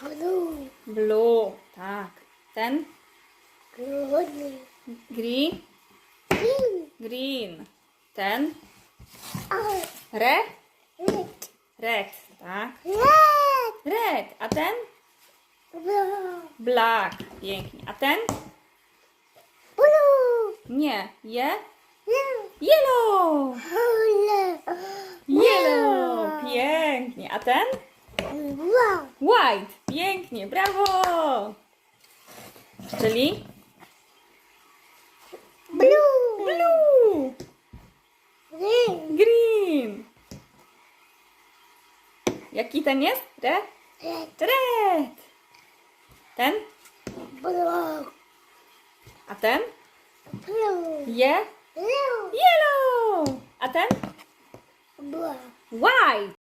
Blue. Blue, tak. Ten? Green. Green? Green. Green. Ten? Oh, Red? red. Red, tak. Red. Red, a ten? Blue. Black, pięknie. A ten? Blue. Nie. Je? Yellow! Yellow, pięknie. A ten? White, pięknie, brawo! Czyli? Blue. Blue, Green. green. Jaki ten jest? Red? Red. Red. Ten? Blue. A ten? Blue. Je? Blue. Yellow! A ten? Blue. White.